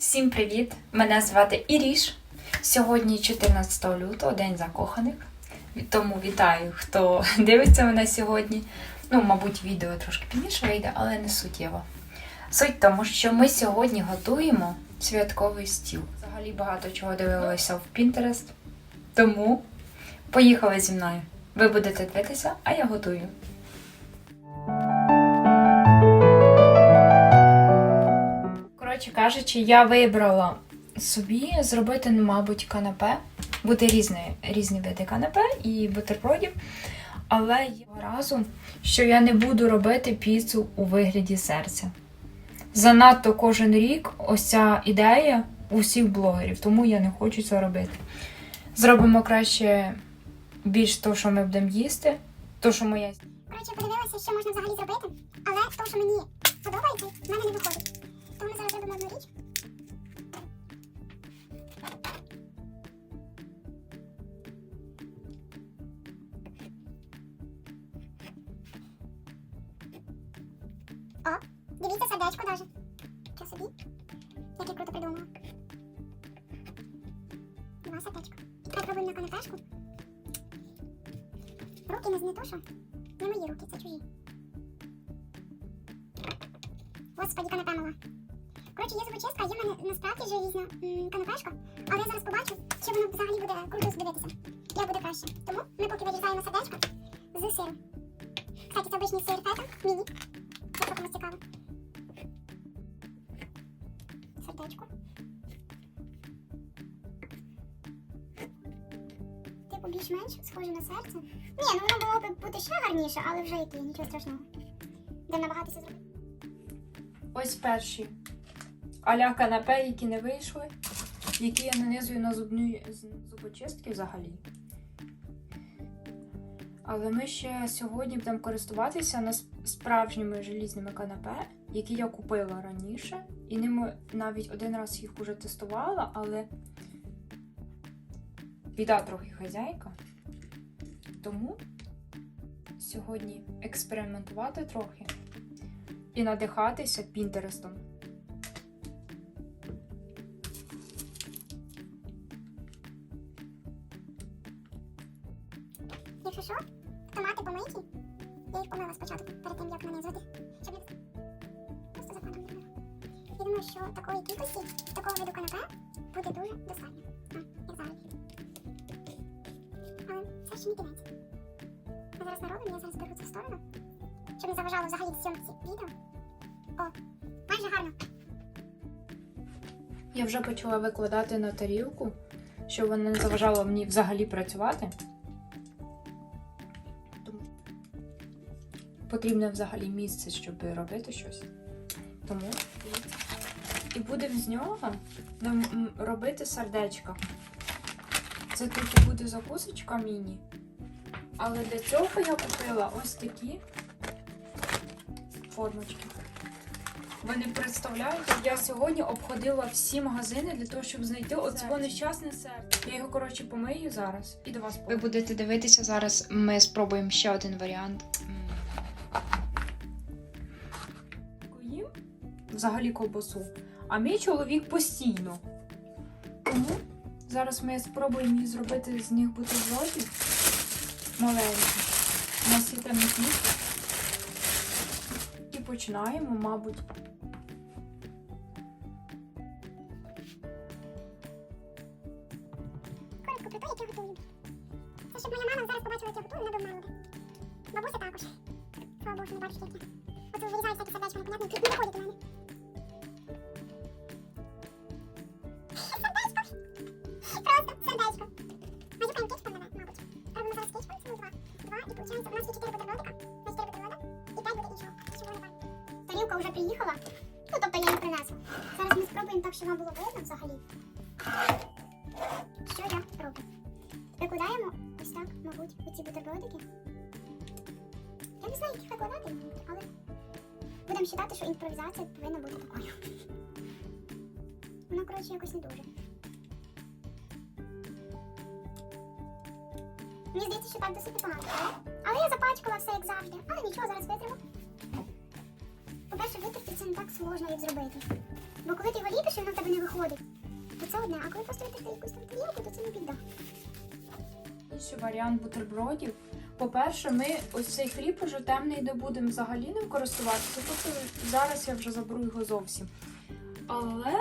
Всім привіт! Мене звати Іріш. Сьогодні 14 лютого, день закоханих. Тому вітаю, хто дивиться мене сьогодні. Ну, мабуть, відео трошки пізніше вийде, але не суттєво. Суть в тому, що ми сьогодні готуємо святковий стіл. Взагалі багато чого дивилася в Pinterest. Тому поїхали зі мною. Ви будете дивитися, а я готую. Коротше кажучи, я вибрала собі зробити, ну, мабуть, канапе. Буде різні, різні види канапе і бутербродів. Але є разу, що я не буду робити піцу у вигляді серця. Занадто кожен рік ось ця ідея у всіх блогерів, тому я не хочу це робити. Зробимо краще більш то, що ми будемо їсти, то, що моя Коротше, подивилася, що можна взагалі зробити, але то, що мені подобається, в мене не виходить. Два сердечка. Тепер робимо на канапешку. Руки не, що. Не мої руки, це чужі. Господи, канапе мала. Коротше, є зубочистка, є в мене насправді желізна м, канапешка, але я зараз побачу, чи воно взагалі буде круто здивитися. Як буде краще. Тому ми поки вирізаємо сердечко з сиру. Кстати, це обичний сир фета, міні. Якщо комусь цікаво. Сердечко. Більш-менш схоже на серце. Ні, ну воно було б бути ще гарніше, але вже яке, нічого страшного. Де набагатися зробити. Ось перші аля канапе, які не вийшли, які я нанизую на зубні зубочистки взагалі. Але ми ще сьогодні будемо користуватися на справжніми желізними канапе, які я купила раніше. І ними навіть один раз їх уже тестувала, але біда трохи хазяйка. Тому сьогодні експериментувати трохи і надихатися Пінтерестом. Якщо що, томати помиті. Я їх помила спочатку, перед тим як нанизувати. Щоб не... Просто закладом не Я думаю, що такої кількості, такого виду канапе буде дуже достатньо. Ще кінець. Ми зараз наробимо, я зараз беру в сторону, щоб не заважало взагалі зйомці відео. О, майже гарно. Я вже почала викладати на тарілку, щоб вона не заважала мені взагалі працювати. Потрібне взагалі місце, щоб робити щось. Тому і будемо з нього робити сердечка. Це тут буде закусочка міні. Але для цього я купила ось такі формочки. Ви не представляєте, я сьогодні обходила всі магазини для того, щоб знайти оце нещасне серце. Я його, коротше, помию зараз і до вас Ви будете дивитися зараз. Ми спробуємо ще один варіант. Їм взагалі ковбасу. А мій чоловік постійно. Тому зараз ми спробуємо її зробити з них бутербродів маленьких. У нас є. І починаємо, мабуть. Коротко про те, як я готую. Це зараз побачила, як я готую. Бабуся також. Слава Богу, не бачить, як я. Вирізаю всякі сердечко, непонятно, які не виходять у мене. Нас є чотири бутербродика. На чотири бутерброда. І п'ять буде іншого. Тарілка вже приїхала. Ну, тобто я її принесла. Зараз ми спробуємо так, щоб вам було видно взагалі. Що я роблю? Викладаємо ось так, мабуть, оці бутербродики. Я не знаю, як викладати, але будемо вважати, що імпровізація повинна бути такою. Вона, коротше, якось не дуже. Мені здається, що так досить непогано, але? Але я запачкала все як завжди. Але нічого, зараз витриму. По-перше, витерти це не так сложно, як зробити. Бо коли ти його ліпиш, і воно в тебе не виходить. То це одне, а коли просто витерти якусь там тарілку, то це не біда. Інший варіант бутербродів. По-перше, ми ось цей хліб уже темний не будемо взагалі ним користуватися. Тобто зараз я вже заберу його зовсім. Але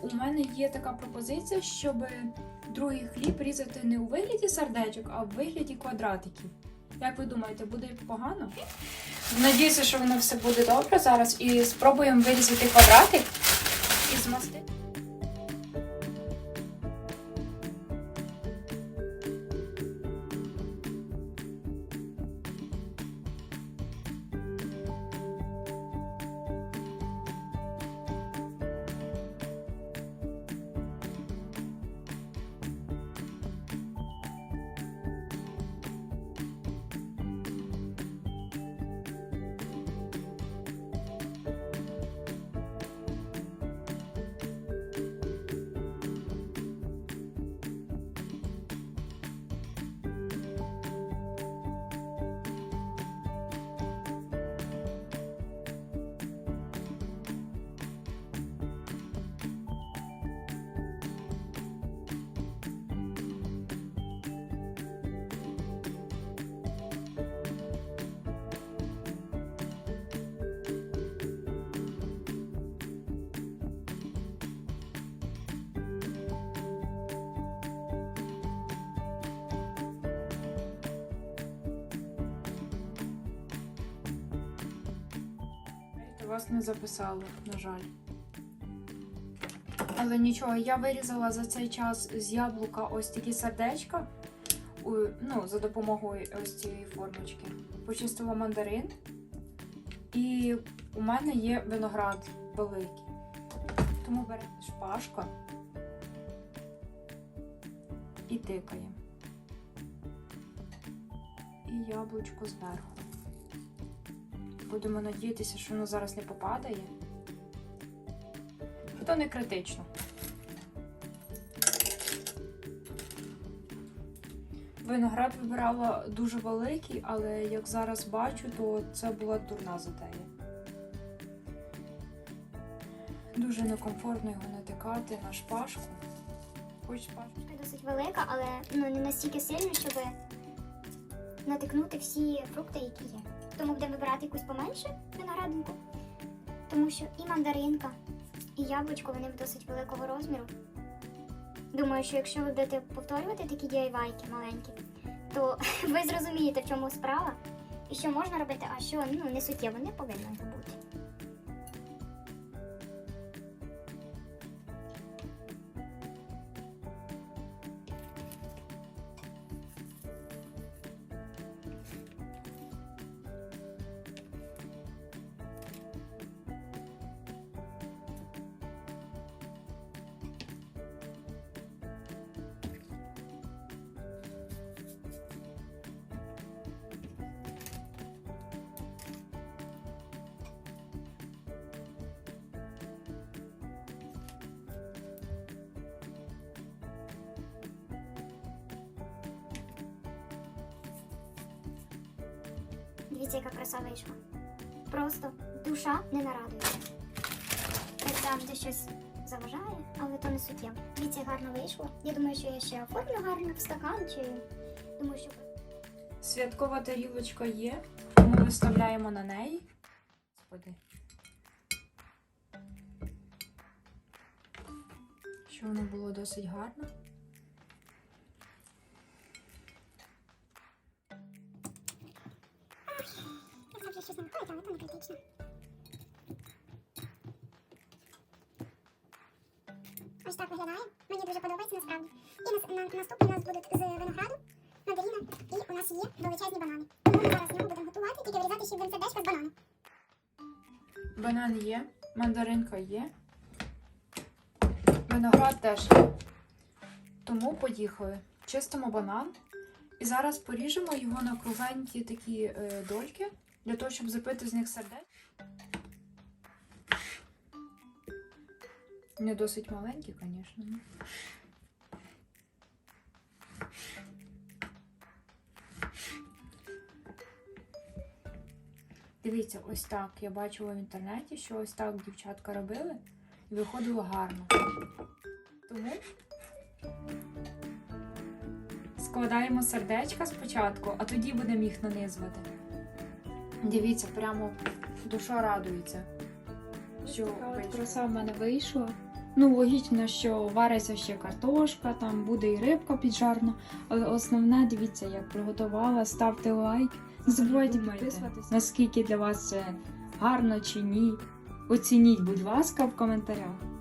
у мене є така пропозиція, щоб другий хліб різати не у вигляді сердечок, а в вигляді квадратиків. Як ви думаєте, буде погано? Надіюся, що воно все буде добре зараз. І спробуємо вирізати квадратик і змастити. Вас не записало, на жаль. Але нічого, я вирізала за цей час з яблука ось такі сердечка. Ну, за допомогою ось цієї формочки. Почистила мандарин. І у мене є виноград великий. Тому беремо шпажка і тикає. І яблучко зверху. Будемо надіятися, що воно зараз не попадає. То не критично. Виноград вибирала дуже великий, але як зараз бачу, то це була дурна затея. Дуже некомфортно його натикати на шпажку. Хоч шпажку. Досить велика, але ну, не настільки сильно, щоб натикнути всі фрукти, які є. Тому будемо вибирати якусь поменше виноградинку, тому що і мандаринка, і яблучко вони досить великого розміру. Думаю, що якщо ви будете повторювати такі DIY-ки маленькі, то ви зрозумієте, в чому справа, і що можна робити, а що ну, не суттєво не повинно бути. Дивіться, яка краса вийшла. Просто душа не нарадується. Як завжди щось заважає, але то не суттєво. Дивіться, гарно вийшло. Я думаю, що я ще оформлю гарно в стакан, чи думаю, що Святкова тарілочка є, тому виставляємо на неї. Господи. Щоб воно було досить гарно. Щось виходить, але то не критично. Ось так виглядає. Мені дуже подобається насправді. І нас, на, наступні у нас будуть з винограду, мандаріна, і у нас є величезні банани. Тому ми зараз його будемо готувати, тільки вирізати ще будемо з банану. Банан є, мандаринка є. Виноград теж є. Тому поїхали. Чистимо банан. І зараз поріжемо його на кругленькі такі е, дольки, для того, щоб запити з них сердечко. Не досить маленькі, звісно. ну. Дивіться, ось так. Я бачила в інтернеті, що ось так дівчатка робили і виходило гарно. Тому складаємо сердечка спочатку, а тоді будемо їх нанизувати. Дивіться, прямо душа радується. Що краса в мене вийшла. Ну, логічно, що вариться ще картошка, там буде і рибка піджарна. Але основне, дивіться, як приготувала, ставте лайк. Не забувайте Думайте. наскільки для вас це гарно чи ні. Оцініть, будь ласка, в коментарях.